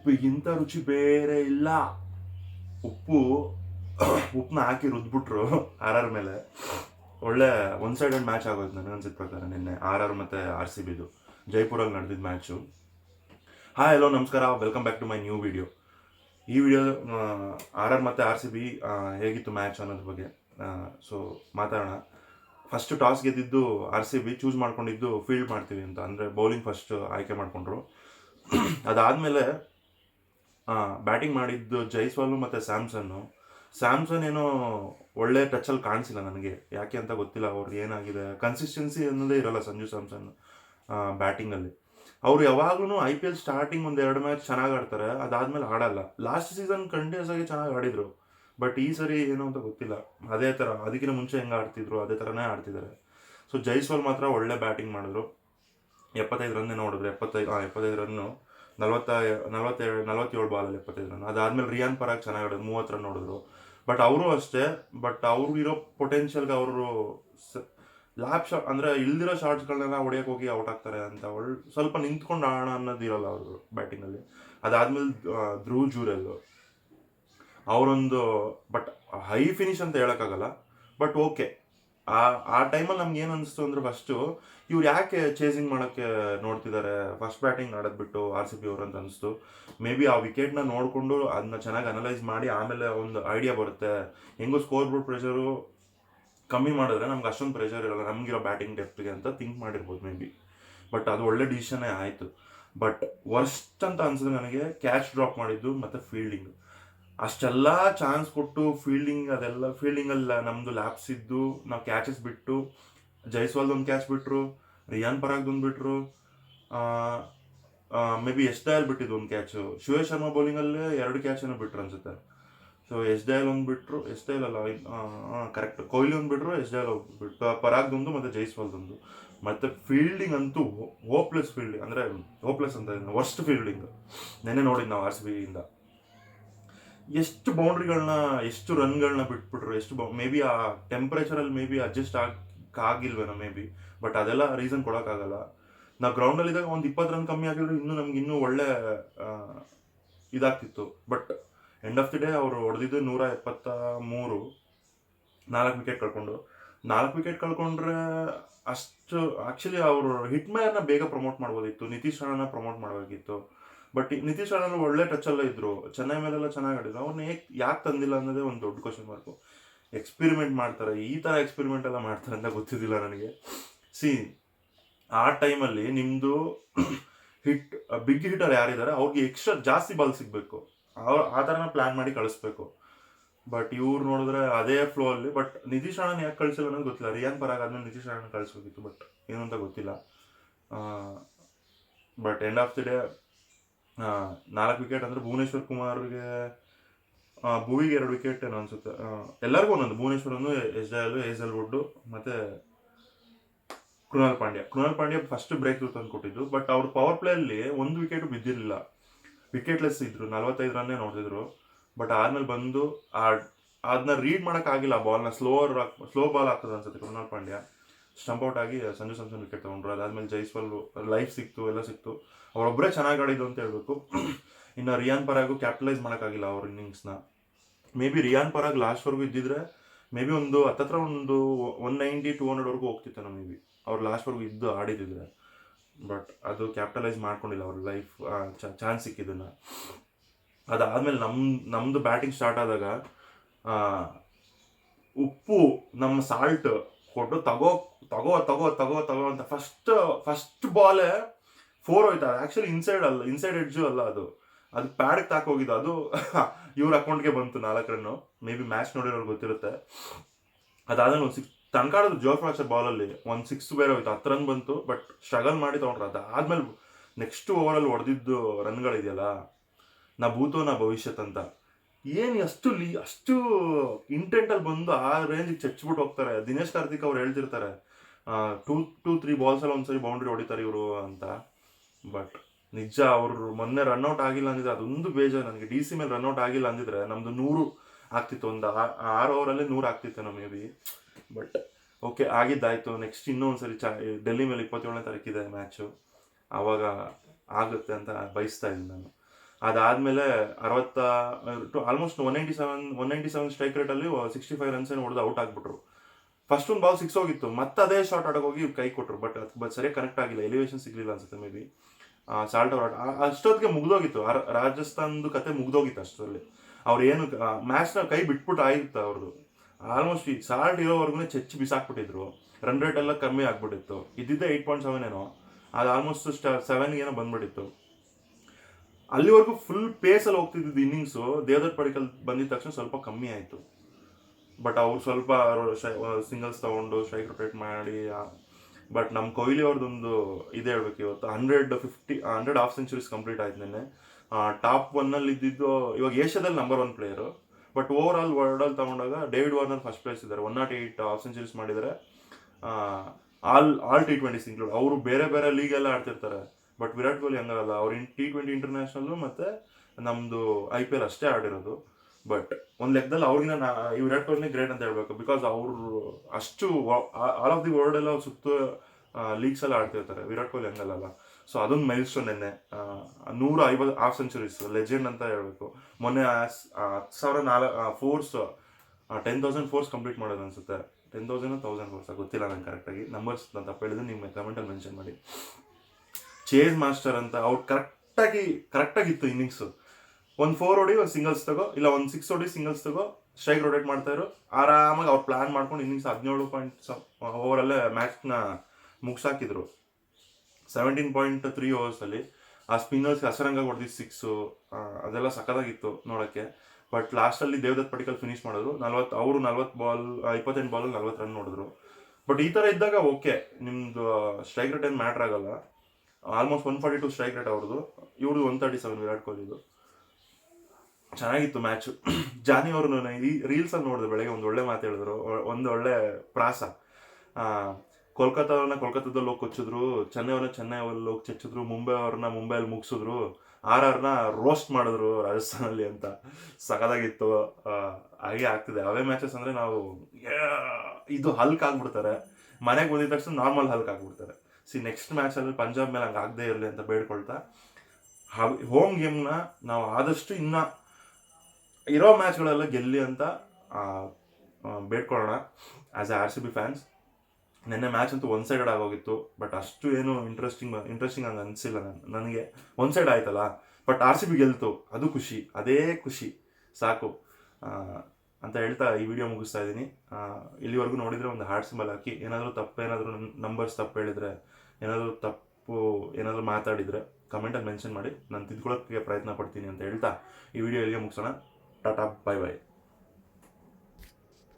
ಉಪ್ಪಿಗಿಂತ ರುಚಿ ಬೇರೆ ಇಲ್ಲ. ಉಪ್ಪು, ಉಪ್ಪನ್ನ ಹಾಕಿ ರುದ್ಬಿಟ್ರು ಆರ್ ಆರ್ ಮೇಲೆ. ಒಳ್ಳೆ ಒನ್ ಸೈಡೆಡ್ ಮ್ಯಾಚ್ ಆಗೋದು ನನಗೆ ಅನ್ಸಿದ ಪ್ರಕಾರ ನಿನ್ನೆ ಆರ್ ಆರ್ ಮತ್ತು ಆರ್ ಸಿ ಬಿದು. ಜೈಪುರಲ್ಲಿ ನಡೆದಿದ್ದ ಮ್ಯಾಚು ಹಾಯ್ ಹಲೋ ನಮಸ್ಕಾರ. Welcome back to my new video ಈ ವಿಡಿಯೋ ಆರ್ ಆರ್ ಮತ್ತು ಆರ್ ಸಿ ಬಿ ಹೇಗಿತ್ತು ಮ್ಯಾಚ್ ಅನ್ನೋದ್ರ ಬಗ್ಗೆ ಸೊ ಮಾತಾಡೋಣ. ಫಸ್ಟ್ ಟಾಸ್ ಗೆದ್ದಿದ್ದು ಆರ್ ಸಿ ಬಿ ಚೂಸ್ ಮಾಡ್ಕೊಂಡಿದ್ದು ಫೀಲ್ಡ್ ಮಾಡ್ತೀವಿ ಅಂತ. ಅಂದರೆ ಬೌಲಿಂಗ್ ಫಸ್ಟ್ ಆಯ್ಕೆ ಮಾಡಿಕೊಂಡ್ರು. ಅದಾದಮೇಲೆ ಬ್ಯಾಟಿಂಗ್ ಮಾಡಿದ್ದು ಜೈಸ್ವಾಲು ಮತ್ತು ಸ್ಯಾಮ್ಸನ್ನು. ಸ್ಯಾಮ್ಸನ್ ಏನೋ ಒಳ್ಳೆ ಟಚಲ್ಲಿ ಕಾಣಿಸಿಲ್ಲ ನನಗೆ. ಯಾಕೆ ಅಂತ ಗೊತ್ತಿಲ್ಲ ಅವ್ರಿಗೆ ಏನಾಗಿದೆ. ಕನ್ಸಿಸ್ಟೆನ್ಸಿ ಅನ್ನೋದೇ ಇರಲ್ಲ ಸಂಜು ಸ್ಯಾಮ್ಸನ್ ಬ್ಯಾಟಿಂಗಲ್ಲಿ ಅವರು ಯಾವಾಗಲೂ ಐ ಪಿ ಎಲ್ ಸ್ಟಾರ್ಟಿಂಗ್ ಒಂದು ಎರಡು ಮ್ಯಾಚ್ ಚೆನ್ನಾಗಿ ಆಡ್ತಾರೆ. ಅದಾದಮೇಲೆ ಆಡಲ್ಲ. ಲಾಸ್ಟ್ ಸೀಸನ್ ಕಂಟಿನ್ಯೂಸ್ ಆಗಿ ಚೆನ್ನಾಗಿ ಆಡಿದರು. ಬಟ್ ಈ ಸರಿ ಏನು ಅಂತ ಗೊತ್ತಿಲ್ಲ. ಅದೇ ಥರ ಅದಕ್ಕಿಂತ ಮುಂಚೆ ಹೆಂಗೆ ಆಡ್ತಿದ್ರು, ಅದೇ ಥರನೇ ಆಡ್ತಿದ್ದಾರೆ. ಸೊ ಜೈಸ್ವಾಲ್ ಮಾತ್ರ ಒಳ್ಳೆ ಬ್ಯಾಟಿಂಗ್ ಮಾಡಿದ್ರು. ಎಪ್ಪತ್ತೈದು ರನ್ನೇ ನೋಡಿದ್ರು, ಎಪ್ಪತ್ತೈದು ಹಾಂ ಎಪ್ಪತ್ತೈದು ರನ್ನು ನಲವತ್ತ ನಲವತ್ತೇಳು ನಲವತ್ತೇಳು ಬಾಲಲ್ಲಿ ಎಪ್ಪತ್ತೈದು ರನ್. ಅದಾದ್ಮೇಲೆ ರಿಯಾನ್ ಪರಾಗ್ ಚೆನ್ನಾಗಿ ಆಡಿದ್ರು, ಮೂವತ್ತು ರನ್ ನೋಡಿದ್ರು. ಬಟ್ ಅವರು ಅಷ್ಟೇ ಬಟ್ ಅವ್ರು ಇರೋ ಪೊಟೆನ್ಷಿಯಲ್ಗೆ ಅವರು ಲ್ಯಾಪ್ ಶಾಟ್ ಅಂದರೆ ಇಲ್ದಿರೋ ಶಾರ್ಟ್ಸ್ಗಳನ್ನೆಲ್ಲ ಹೊಡೆಯಕ್ಕೆ ಹೋಗಿ ಔಟ್ ಆಗ್ತಾರೆ ಅಂತ ಒಳ್ಳೆ ಸ್ವಲ್ಪ ನಿಂತ್ಕೊಂಡು ಆಡೋಣ ಅನ್ನೋದು ಅವರು ಬ್ಯಾಟಿಂಗಲ್ಲಿ ಅದಾದ್ಮೇಲೆ ಧ್ರುವ್ ಜೂರೆಲ್. ಅವರೊಂದು ಬಟ್ ಹೈ ಫಿನಿಶ್ ಅಂತ ಹೇಳೋಕ್ಕಾಗಲ್ಲ. ಬಟ್ ಓಕೆ ಆ ಆ ಟೈಮಲ್ಲಿ ನಮ್ಗೆ ಏನು ಅನಿಸ್ತು ಅಂದ್ರೆ ಫಸ್ಟು ಇವ್ರು ಯಾಕೆ ಚೇಸಿಂಗ್ ಮಾಡೋಕ್ಕೆ ನೋಡ್ತಿದ್ದಾರೆ ಫಸ್ಟ್ ಬ್ಯಾಟಿಂಗ್ ಆಡೋದು ಬಿಟ್ಟು ಆರ್ ಸಿ ಬಿ ಅವ್ರು ಅಂತ ಅನಿಸ್ತು. ಮೇ ಬಿ ಆ ವಿಕೆಟ್ನ ನೋಡಿಕೊಂಡು ಅದನ್ನ ಚೆನ್ನಾಗಿ ಅನಲೈಸ್ ಮಾಡಿ ಆಮೇಲೆ ಒಂದು ಐಡಿಯಾ ಬರುತ್ತೆ. ಹೆಂಗೋ ಸ್ಕೋರ್ ಬೋರ್ಡ್ ಪ್ರೆಷರು ಕಮ್ಮಿ ಮಾಡಿದ್ರೆ ನಮ್ಗೆ ಅಷ್ಟೊಂದು ಪ್ರೆಷರ್ ಇರಲ್ಲ, ನಮಗಿರೋ ಬ್ಯಾಟಿಂಗ್ ಡೆಪ್ತ್ಗೆ ಅಂತ ಥಿಂಕ್ ಮಾಡಿರ್ಬೋದು ಮೇ ಬಿ ಬಟ್ ಅದು ಒಳ್ಳೆ ಡಿಸಿಷನ್ನೇ ಆಯಿತು. ಬಟ್ ವರ್ಸ್ಟ್ ಅಂತ ಅನ್ಸಿದ್ರೆ ನನಗೆ ಕ್ಯಾಚ್ ಡ್ರಾಪ್ ಮಾಡಿದ್ದು ಮತ್ತು ಫೀಲ್ಡಿಂಗ್ ಅಷ್ಟೆಲ್ಲ ಚಾನ್ಸ್ ಕೊಟ್ಟು ಫೀಲ್ಡಿಂಗ್ ಅದೆಲ್ಲ ಫೀಲ್ಡಿಂಗಲ್ಲ ನಮ್ಮದು ಲ್ಯಾಪ್ಸ್ ಇದ್ದು, ನಾವು ಕ್ಯಾಚಸ್ ಬಿಟ್ಟು ಜೈಸ್ವಾಲ್ದು ಒಂದು ಕ್ಯಾಚ್ ಬಿಟ್ಟರು ರಿಯಾನ್ ಪರಾಗ್ದೊಂದು ಬಿಟ್ಟರು ಮೇ ಬಿ ಎಸ್ ಡಯಲ್ ಬಿಟ್ಟಿದ್ದು ಒಂದು ಕ್ಯಾಚು ಶಿವೇಶ್ ಶರ್ಮಾ ಬೌಲಿಂಗಲ್ಲೇ ಎರಡು ಕ್ಯಾಚನ್ನು ಬಿಟ್ರು ಅನ್ಸುತ್ತೆ. ಸೊ ಎಸ್ ಡಯಲ್ ಒಂದು ಬಿಟ್ಟರು ಎಸ್ ಡಯಲ್ ಅಲ್ಲ ಕರೆಕ್ಟ್ ಕೊಹ್ಲಿ ಒಂದು ಬಿಟ್ಟರು ಎಸ್ ಡಯಲ್ ಬಿಟ್ಟು ಪರಾಗ್ದೊಂದು ಮತ್ತು ಜೈಸ್ವಾಲ್ದೊಂದು ಮತ್ತು ಫೀಲ್ಡಿಂಗ್ ಅಂತೂ ಹೋಪ್ಲೆಸ್ ಫೀಲ್ಡಿಂಗ್ ಅಂದರೆ ಹೋಪ್ಲೆಸ್ ಅಂತ ವರ್ಸ್ಟ್ ಫೀಲ್ಡಿಂಗ್ ನೆನ್ನೆ ನೋಡಿದ್ದು ನಾವು ಆರ್ ಸಿ ಬಿಯಿಂದ ಎಷ್ಟು ಬೌಂಡ್ರಿಗಳನ್ನ, ಎಷ್ಟು ರನ್ಗಳನ್ನ ಬಿಟ್ಬಿಟ್ರು, ಎಷ್ಟು ಮೇ ಬಿ ಆ ಟೆಂಪ್ರೇಚರಲ್ಲಿ ಮೇ ಬಿ ಅಡ್ಜಸ್ಟ್ ಆಗ ಆಗಿಲ್ವೇನೋ ಮೇ ಬಿ ಬಟ್ ಅದೆಲ್ಲ ರೀಸನ್ ಕೊಡೋಕ್ಕಾಗಲ್ಲ. ನಾವು ಗ್ರೌಂಡಲ್ಲಿದ್ದಾಗ ಒಂದು ಇಪ್ಪತ್ತು ರನ್ ಕಮ್ಮಿ ಆಗಿದ್ರು ಇನ್ನೂ ನಮ್ಗೆ ಇನ್ನೂ ಒಳ್ಳೆ ಇದಾಗ್ತಿತ್ತು. But end of the day ಅವರು ಹೊಡೆದಿದ್ದು ನೂರ ಎಪ್ಪತ್ತ ಮೂರು ನಾಲ್ಕು ವಿಕೆಟ್ ಕಳ್ಕೊಂಡು. ನಾಲ್ಕು ವಿಕೆಟ್ ಕಳ್ಕೊಂಡ್ರೆ ಅಷ್ಟು ಆ್ಯಕ್ಚುಲಿ ಅವರು ಹಿಟ್ ಮೇಯರ್ನ ಬೇಗ ಪ್ರಮೋಟ್ ಮಾಡ್ಬೋದಿತ್ತು. ನಿತೀಶ್ ರಾಣನ ಪ್ರಮೋಟ್ ಮಾಡಬೇಕಿತ್ತು ಬಟ್ ನಿತೀಶ್ ಅಣ್ಣ ಒಳ್ಳೆ ಟಚಲ್ಲೇ ಇದ್ರು. ಚೆನ್ನೈ ಮೇಲೆಲ್ಲ ಚೆನ್ನಾಗಿ ಆಡಿದ್ರು. ಅವ್ರನ್ನ ಯಾಕೆ ತಂದಿಲ್ಲ ಅನ್ನೋದೇ ಒಂದು ದೊಡ್ಡ ಕ್ವಶನ್ ಮಾರ್ಕು ಎಕ್ಸ್ಪೆರಿಮೆಂಟ್ ಮಾಡ್ತಾರೆ. ಈ ಥರ ಎಕ್ಸ್ಪಿರಿಮೆಂಟ್ ಎಲ್ಲ ಮಾಡ್ತಾರೆ ಅಂತ ಗೊತ್ತಿದ್ದಿಲ್ಲ ನನಗೆ. ಸಿ ಆ ಟೈಮಲ್ಲಿ ನಿಮ್ಮದು ಹಿಟ್ ಬಿಗ್ ಹಿಟರ್ ಯಾರಿದ್ದಾರೆ ಅವ್ರಿಗೆ ಎಕ್ಸ್ಟ್ರಾ ಜಾಸ್ತಿ ಬಾಲ್ ಸಿಗಬೇಕು. ಅವ್ರು, ಆ ಥರನ ಪ್ಲ್ಯಾನ್ ಮಾಡಿ ಕಳಿಸ್ಬೇಕು. ಬಟ್ ಇವ್ರು ನೋಡಿದ್ರೆ ಅದೇ ಫ್ಲೋ ಅಲ್ಲಿ. ಬಟ್ ನಿತೀಶ್ ರಾಣನ್ ಯಾಕೆ ಕಳಿಸಿಲ್ಲ ಅನ್ನೋದು ಗೊತ್ತಿಲ್ಲ. ರಿಯಾನ್ ಪರಾಗ್ ಆದ್ಮೇಲೆ ನಿತೀಶ್ ರಾಣನ್ ಕಳಿಸ್ಬೇಕಿತ್ತು ಬಟ್ ಏನು ಅಂತ ಗೊತ್ತಿಲ್ಲ. But end of the day ನಾಲ್ಕು ವಿಕೆಟ್ ಅಂದರೆ ಭುವನೇಶ್ವರ್ ಕುಮಾರ್ಗೆ ಭುವಿಗೆ ಎರಡು ವಿಕೆಟ್ ಏನೋ ಅನ್ಸುತ್ತೆ. ಎಲ್ಲರಿಗೂ ಒಂದೊಂದು ಭುವನೇಶ್ವರ್ ಒಂದು ಎಸ್ ಎಲ್ ಎಲ್ ವುಡ್ಡು ಮತ್ತೆ ಕೃಣಾಲ್ ಪಾಂಡ್ಯ. ಕೃಣಾಲ್ ಪಾಂಡ್ಯ ಫಸ್ಟ್ ಬ್ರೇಕ್ ತಂದು ಕೊಟ್ಟಿದ್ದು ಬಟ್ ಅವ್ರ ಪವರ್ ಪ್ಲೇಯಲ್ಲಿ ಒಂದು ವಿಕೆಟ್ ಬಿದ್ದಿರಲಿಲ್ಲ. ವಿಕೆಟ್ಲೆಸ್ ಇದ್ರು, ನಲ್ವತ್ತೈದು ರನ್ನೇ ನೋಡಿದ್ರು ಬಟ್ ಆದ್ಮೇಲೆ ಬಂದು ಆ ಅದನ್ನ ರೀಡ್ ಮಾಡೋಕ್ಕಾಗಿಲ್ಲ ಬಾಲ್ನ ಸ್ಲೋವರ್ ಸ್ಲೋ ಬಾಲ್ ಆಗ್ತದೆ ಅನ್ಸುತ್ತೆ ಕೃಣಾಲ್ ಪಾಂಡ್ಯ. ಸ್ಟಂಪ್ ಔಟ್ ಆಗಿ ಸಂಜು ಸ್ಯಾಮ್ಸನ್ ವಿಕೆಟ್ ತಗೊಂಡ್ರು. ಅದಾದ್ಮೇಲೆ ಜೈಸ್ವಾಲ್ ಲೈಫ್ ಸಿಕ್ತು, ಎಲ್ಲ ಸಿಕ್ತು. ಅವರೊಬ್ಬರೇ ಚೆನ್ನಾಗಿ ಆಡಿದ್ದು ಅಂತ ಹೇಳ್ಬೇಕು. ಇನ್ನು ರಿಯಾನ್ ಪರಾಗು ಕ್ಯಾಪಿಟಲೈಸ್ ಮಾಡೋಕ್ಕಾಗಿಲ್ಲ ಅವ್ರ ಇನ್ನಿಂಗ್ಸ್ನ ಮೇ ಬಿ ರಿಯಾನ್ ಪರಾಗ್ ಲಾಸ್ಟ್ವರೆಗೂ ಇದ್ದಿದ್ರೆ ಮೇ ಬಿ ಒಂದು ಹತ್ತತ್ರ ಒಂದು ಒನ್ ನೈಂಟಿ ಟೂ ಹಂಡ್ರೆಡ್ವರೆಗೂ ಹೋಗ್ತಿತ್ತು ಮೇ ಬಿ ಅವ್ರು ಲಾಸ್ಟ್ವರೆಗೂ ಇದ್ದು ಆಡಿದಿದ್ರೆ. ಬಟ್ ಅದು ಕ್ಯಾಪಿಟಲೈಸ್ ಮಾಡ್ಕೊಂಡಿಲ್ಲ ಅವ್ರ ಲೈಫ್ ಚಾನ್ಸ್ ಸಿಕ್ಕಿದ್ದನ್ನು. ಅದಾದಮೇಲೆ ನಮ್ಮ ನಮ್ಮದು ಬ್ಯಾಟಿಂಗ್ ಸ್ಟಾರ್ಟ್ ಆದಾಗ ಉಪ್ಪು, ನಮ್ಮ ಸಾಲ್ಟ್ ಕೊಟ್ಟು ತಗೋ ತಗೋ ತಗೋ ತಗೋ ತಗೋ ಅಂತ ಫಸ್ಟ್ ಫಸ್ಟ್ ಬಾಲೇ ಫೋರ್ ಹೋಯ್ತಾ ಆ್ಯಕ್ಚುಲಿ ಇನ್ಸೈಡ್ ಅಲ್ಲ ಇನ್ಸೈಡ್ ಎಡ್ಜು ಅಲ್ಲ ಅದು. ಅದು ಪ್ಯಾಡ್ಗೆ ತಾಕೋಗಿದ್ದು ಅದು ಇವ್ರ ಅಕೌಂಟ್ಗೆ ಬಂತು ನಾಲ್ಕು ರನ್ನು ಮೇ ಬಿ ಮ್ಯಾಚ್ ನೋಡಿರೋರು ಗೊತ್ತಿರುತ್ತೆ. ಅದಾದ್ಮೇಲೆ ಒಂದು ಸಿಕ್ಸ್ ತನಕಾಡಿದ್ರು ಜೋಫ್ ಬಾಲಲ್ಲಿ ಒಂದು ಸಿಕ್ಸ್ ಬೇರೆ ಹೋಯ್ತು. ಹತ್ತು ರನ್ ಬಂತು ಬಟ್ ಸ್ಟ್ರಗಲ್ ಮಾಡಿ ತೊಗೊಂಡ್ರೆ. ಅದಾದ್ಮೇಲೆ ನೆಕ್ಸ್ಟ್ ಓವರಲ್ಲಿ ಹೊಡೆದಿದ್ದು ರನ್ಗಳಿದೆಯಲ್ಲ ನಾ ಭೂತೋ, ನಾ ಭವಿಷ್ಯತ್ ಅಂತ. ಏನು ಅಷ್ಟು ಲೀ ಅಷ್ಟು ಇಂಟೆಂಟಲ್ಲಿ ಬಂದು ಆ ರೇಂಜಿಗೆ ಚಚ್ಬಿಟ್ಟು ಹೋಗ್ತಾರೆ. ದಿನೇಶ್ ಕಾರ್ತಿಕ್ ಅವ್ರು ಹೇಳ್ತಿರ್ತಾರೆ ಟೂ ಟೂ ತ್ರೀ ಬಾಲ್ಸಲ್ಲಿ ಒಂದ್ಸರಿ ಬೌಂಡ್ರಿ ಹೊಡಿತಾರೆ ಇವರು ಅಂತ. ಬಟ್ ನಿಜ ಅವರು ಮೊನ್ನೆ ರನ್ಔಟ್ ಆಗಿಲ್ಲ ಅಂದಿದ್ರೆ, ಅದೊಂದು ಬೇಜಾರು ನನಗೆ. ಡಿ ಸಿ ಮೇಲೆ ರನ್ಔಟ್ ಆಗಿಲ್ಲ ಅಂದಿದ್ರೆ ನಮ್ದು ನೂರು ಆಗ್ತಿತ್ತು. ಒಂದು ಆರು ಓವರಲ್ಲೇ ನೂರು ಆಗ್ತಿತ್ತು ಮೇ ಬಿ ಬಟ್ ಓಕೆ ಆಗಿದ್ದಾಯ್ತು. ನೆಕ್ಸ್ಟ್ ಇನ್ನೂ ಒಂದ್ಸರಿ ಚಾ ಡೆಲ್ಲಿ ಮೇಲೆ ಇಪ್ಪತ್ತೇಳನೇ ತಾರೀಕಿದೆ ಮ್ಯಾಚು ಆವಾಗ ಆಗುತ್ತೆ ಅಂತ ಬಯಸ್ತಾ ಇದ್ದೀನಿ ನಾನು. ಅದಾದಮೇಲೆ ಅರವತ್ತ almost one ninety seven one ninety seven strike ರೇಟಲ್ಲಿ ಸಿಕ್ಸ್ಟಿ ಫೈವ್ ರನ್ಸ್ ಏನು ಹೊಡೆದು ಔಟ್ ಆಗ್ಬಿಟ್ರು. ಫಸ್ಟ್ ಒಂದು ಬಾಲ್ ಸಿಕ್ಸ್ ಹೋಗಿತ್ತು. ಮತ್ತೆ ಅದೇ ಶಾರ್ಟ್ ಆಡೋಕೆ ಹೋಗಿ ಕೈ ಕೊಟ್ಟರು ಬಟ್ ಅದು ಬಟ್ ಸರಿ ಕನೆಕ್ಟ್ ಆಗಿಲ್ಲ. ಎಲಿವೇಶನ್ ಸಿಗಲಿಲ್ಲ ಅನ್ಸುತ್ತೆ ಮೇ ಬಿ ಸಾಲ್ಟ್ ಔಟ್ ಅಷ್ಟೊತ್ತಿಗೆ ಮುಗ್ದೋಗಿತ್ತು. ರಾಜಸ್ಥಾನದ ಕತೆ ಮುಗ್ದೋಗಿತ್ತು ಅಷ್ಟರಲ್ಲಿ. ಅವ್ರು ಏನು ಮ್ಯಾಚ್ನ ಕೈ ಬಿಟ್ಬಿಟ್ಟು ಆಯಿತು ಅವ್ರದ್ದು ಆಲ್ಮೋಸ್ಟ್ ಈ ಸಾಲ್ಟ್ ಇರೋವರೆಗೂ ಚೆಚ್ಚಿ ಬಿಸಾಕ್ಬಿಟ್ಟಿದ್ರು. ರನ್ ರೇಟ್ ಎಲ್ಲ ಕಮ್ಮಿ ಆಗ್ಬಿಟ್ಟಿತ್ತು. ಇದ್ದಿದ್ದೆ ಏಯ್ಟ್ ಪಾಯಿಂಟ್ ಸೆವೆನ್ ಏನೋ. ಅದು ಆಲ್ಮೋಸ್ಟ್ ಸೆವೆನ್ ಏನೋ ಬಂದ್ಬಿಟ್ಟಿತ್ತು. ಅಲ್ಲಿವರೆಗೂ ಫುಲ್ ಪೇಸಲ್ಲಿ ಹೋಗ್ತಿದ್ದು ಇನ್ನಿಂಗ್ಸು ದೇವದತ್ ಪಡಿಕಲ್ ಬಂದಿದ ತಕ್ಷಣ ಸ್ವಲ್ಪ ಕಮ್ಮಿ ಆಯಿತು. ಬಟ್ ಅವ್ರು ಸ್ವಲ್ಪ ಸಿಂಗಲ್ಸ್ ತೊಗೊಂಡು ಸ್ಟ್ರೈಕ್ ರೊಟೇಟ್ ಮಾಡಿ ಬಟ್ ನಮ್ಮ ಕೊಹ್ಲಿ ಅವ್ರದ್ದೊಂದು ಇದೇ ಹೇಳ್ಬೇಕು ಇವತ್ತು hundred fifty hundred half centuries complete ಆಯ್ತು ನಿನ್ನೆ. ಟಾಪ್ ಒನ್ನಲ್ಲಿ ಇದ್ದಿದ್ದು, ಇವಾಗ ಏಷ್ಯಾದಲ್ಲಿ number one player but over all ವರ್ಲ್ಡಲ್ಲಿ ತಗೊಂಡಾಗ ಡೇವಿಡ್ ವಾರ್ನರ್ ಫಸ್ಟ್ ಪ್ಲೇಸ್ ಇದ್ದಾರೆ. One not eight half centuries ಮಾಡಿದರೆ all all T twenties include ಅವರು ಬೇರೆ ಬೇರೆ ಲೀಗೆಲ್ಲ ಆಡ್ತಿರ್ತಾರೆ. ಬಟ್ ವಿರಾಟ್ ಕೊಹ್ಲಿ ಹಂಗಲ್ಲ. ಅವ್ರು ಇನ್ ಟಿ ಟ್ವೆಂಟಿ ಇಂಟರ್ನ್ಯಾಷನಲ್ಲು ಮತ್ತು ನಮ್ಮದು ಐ ಪಿ ಎಲ್ ಅಷ್ಟೇ ಆಡಿರೋದು. ಬಟ್ ಒಂದು ಲೆಕ್ಕದಲ್ಲಿ ಅವ್ರಿಗಿನ ನಾ, ಈ ವಿರಾಟ್ ಕೊಹ್ಲಿ ಗ್ರೇಟ್ ಅಂತ ಹೇಳ್ಬೇಕು. ಬಿಕಾಸ್ ಅವರು ಅಷ್ಟು ಆಲ್ ಆಫ್ ದಿ ವರ್ಲ್ಡ್ ಎಲ್ಲ ಸುತ್ತ ಲೀಗ್ಸ್ ಎಲ್ಲ ಆಡ್ತಿರ್ತಾರೆ. ವಿರಾಟ್ ಕೊಹ್ಲಿ ಹಂಗಲ್ಲ ಸೊ ಅದೊಂದು ಮೈಲ್ ಸ್ಟೋನ್ ನೆನ್ನೆ ನೂರ ಐವತ್ತು ಹಾಫ್ ಸೆಂಚುರೀಸ್ ಲೆಜೆಂಡ್ ಅಂತ ಹೇಳ್ಬೇಕು. ಮೊನ್ನೆ ಹತ್ತು ಸಾವಿರ ನಾಲ್ಕು fours ten thousand fours complete ಮಾಡೋದು ಅನ್ಸುತ್ತೆ. ಟೆನ್ ತೌಸಂಡ್ ತೌಸಂಡ್ ಫೋರ್ಸ್ ಗೊತ್ತಿಲ್ಲ ನಂಗೆ ಕರೆಕ್ಟಾಗಿ ನಂಬರ್ಸ್ ನಾನು ತಪ್ಪು ಹೇಳಿದ್ರೆ ನಿಮ್ಮ ಕಮೆಂಟಲ್ಲಿ ಮೆನ್ಷನ್ ಮಾಡಿ. ಚೇಸ್ ಮಾಸ್ಟರ್ ಅಂತ ಅವ್ರು ಕರೆಕ್ಟಾಗಿ ಕರೆಕ್ಟಾಗಿತ್ತು ಇನ್ನಿಂಗ್ಸು ಒಂದು ಫೋರ್ ಓಡಿ, ಒಂದು ಸಿಂಗಲ್ಸ್ ತಗೋ, ಇಲ್ಲ ಒಂದು ಸಿಕ್ಸ್ ಓಡಿ ಸಿಂಗಲ್ಸ್ ತಗೋ ಸ್ಟ್ರೈಕ್ ರೊಟೇಟ್ ಮಾಡ್ತಾ ಇರೋ. ಆರಾಮಾಗಿ ಅವ್ರು ಪ್ಲಾನ್ ಮಾಡ್ಕೊಂಡು ಇನ್ನಿಂಗ್ಸ್ ಹದಿನೇಳು ಪಾಯಿಂಟ್ ಓವರಲ್ಲೇ ಮ್ಯಾಚ್ನ ಮುಗಿಸಾಕಿದ್ರು. ಸೆವೆಂಟೀನ್ ಪಾಯಿಂಟ್ ತ್ರೀ ಓವರ್ಸಲ್ಲಿ ಆ ಸ್ಪಿನ್ನರ್ಸ್ಗೆ ಹಸರಂಗ ಹೊಡೆದಿದ್ದು ಸಿಕ್ಸು ಅದೆಲ್ಲ ಸಖತ್ತಾಗಿತ್ತು ನೋಡೋಕ್ಕೆ. ಬಟ್ ಲಾಸ್ಟಲ್ಲಿ ದೇವದತ್ ಪಟಿಕಲ್ ಫಿನಿಶ್ ಮಾಡಿದ್ರು. ನಲ್ವತ್ತು, ಅವರು ನಲ್ವತ್ತು ಬಾಲ್ ಇಪ್ಪತ್ತೆಂಟು ಬಾಲಲ್ಲಿ ನಲ್ವತ್ತು ರನ್ ನೋಡಿದ್ರು. ಬಟ್ ಈ ಥರ ಇದ್ದಾಗ ಓಕೆ ನಿಮ್ಮದು ಸ್ಟ್ರೈಕ್ ರೇಟ್ ಏನು ಮ್ಯಾಟ್ರ್ ಆಗಲ್ಲ. Almost one forty two strike rate ಅವ್ರದ್ದು. ಇವ್ರದ್ದು ಒನ್ ತರ್ಟಿ ಸೆವೆನ್ ವಿರಾಟ್ ಕೊಹ್ಲಿದು ಚೆನ್ನಾಗಿತ್ತು ಮ್ಯಾಚ್ ಜಾನಿ ಅವರು ಈ ರೀಲ್ಸಲ್ಲಿ ನೋಡಿದೆ ಬೆಳಗ್ಗೆ ಒಂದು ಒಳ್ಳೆ ಮಾತು ಹೇಳಿದ್ರು. ಒಂದು ಒಳ್ಳೆ ಪ್ರಾಸ. ಕೋಲ್ಕತ್ತಾವ್ರನ್ನ ಕೋಲ್ಕತ್ತಾದಲ್ಲಿ ಹೋಗಿ ಕೊಚ್ಚಿದ್ರು. ಚೆನ್ನೈ ಅವ್ರನ್ನ ಚೆನ್ನೈ ಅಲ್ಲಿ ಹೋಗಿ ಚಚ್ಚಿದ್ರು. ಮುಂಬೈ ಅವ್ರನ್ನ ಮುಂಬೈಯಲ್ಲಿ ಮುಗಿಸಿದ್ರು. ಆರ್ ಆರ್ನ ರೋಸ್ಟ್ ಮಾಡಿದ್ರು ರಾಜಸ್ಥಾನಲ್ಲಿ ಅಂತ. ಸಖದಾಗಿತ್ತು. ಹಾಗೆ ಆಗ್ತಿದೆ. ಅವೇ ಮ್ಯಾಚಸ್ ಅಂದರೆ ನಾವು ಇದು ಹಲ್ಕ್ ಆಗ್ಬಿಡ್ತಾರೆ. ಮನೆಗೆ ಬಂದಿದ ತಕ್ಷಣ ನಾರ್ಮಲ್ ಹಲ್ಕ್ ಆಗ್ಬಿಡ್ತಾರೆ. ಸಿ ನೆಕ್ಸ್ಟ್ ಮ್ಯಾಚಲ್ಲಿ ಪಂಜಾಬ್ ಮೇಲೆ ಹಂಗೆ ಆಗದೆ ಇರಲಿ ಅಂತ ಬೇಡ್ಕೊಳ್ತಾ. ಹೋಮ್ ಗೇಮ್ನ ನಾವು ಆದಷ್ಟು ಇನ್ನ ಇರೋ ಮ್ಯಾಚ್ಗಳೆಲ್ಲ ಗೆಲ್ಲಿ ಅಂತ ಬೇಡ್ಕೊಳ್ಳೋಣ as a R C B fans ನಿನ್ನೆ ಮ್ಯಾಚ್ ಅಂತೂ ಒನ್ ಸೈಡೆಡ್ ಆಗೋಗಿತ್ತು ಬಟ್ ಅಷ್ಟು ಏನು ಇಂಟ್ರೆಸ್ಟಿಂಗ್ ಇಂಟ್ರೆಸ್ಟಿಂಗ್ ಹಂಗೆ ಅನಿಸಿಲ್ಲ ನನ್, ನನಗೆ. ಒನ್ ಸೈಡ್ ಆಯ್ತಲ್ಲ ಬಟ್ ಆರ್ ಸಿ ಬಿ ಗೆಲ್ತು. ಅದು ಖುಷಿ, ಅದೇ ಖುಷಿ. ಸಾಕು. ಅಂತ ಹೇಳ್ತಾ ಈ ವಿಡಿಯೋ ಮುಗಿಸ್ತಾ ಇದ್ದೀನಿ. ಇಲ್ಲಿವರೆಗೂ ನೋಡಿದರೆ ಒಂದು ಹಾರ್ಟ್ ಸಿಂಬಲ್ ಹಾಕಿ, ಏನಾದರೂ ತಪ್ಪು, ಏನಾದರೂ ನಂಬರ್ಸ್ ತಪ್ಪು ಹೇಳಿದರೆ, ಏನಾದರೂ ತಪ್ಪು, ಏನಾದರೂ ಮಾತಾಡಿದರೆ ಕಮೆಂಟಲ್ಲಿ ಮೆನ್ಷನ್ ಮಾಡಿ, ನಾನು ತಿದ್ಕೊಳ್ಳೋಕ್ಕೆ ಪ್ರಯತ್ನ ಪಡ್ತೀನಿ ಅಂತ ಹೇಳ್ತಾ ಈ ವಿಡಿಯೋ ಇಲ್ಲಿಗೆ ಮುಗಿಸೋಣ. ಟಾಟಾ ಬಾಯ್ ಬಾಯ್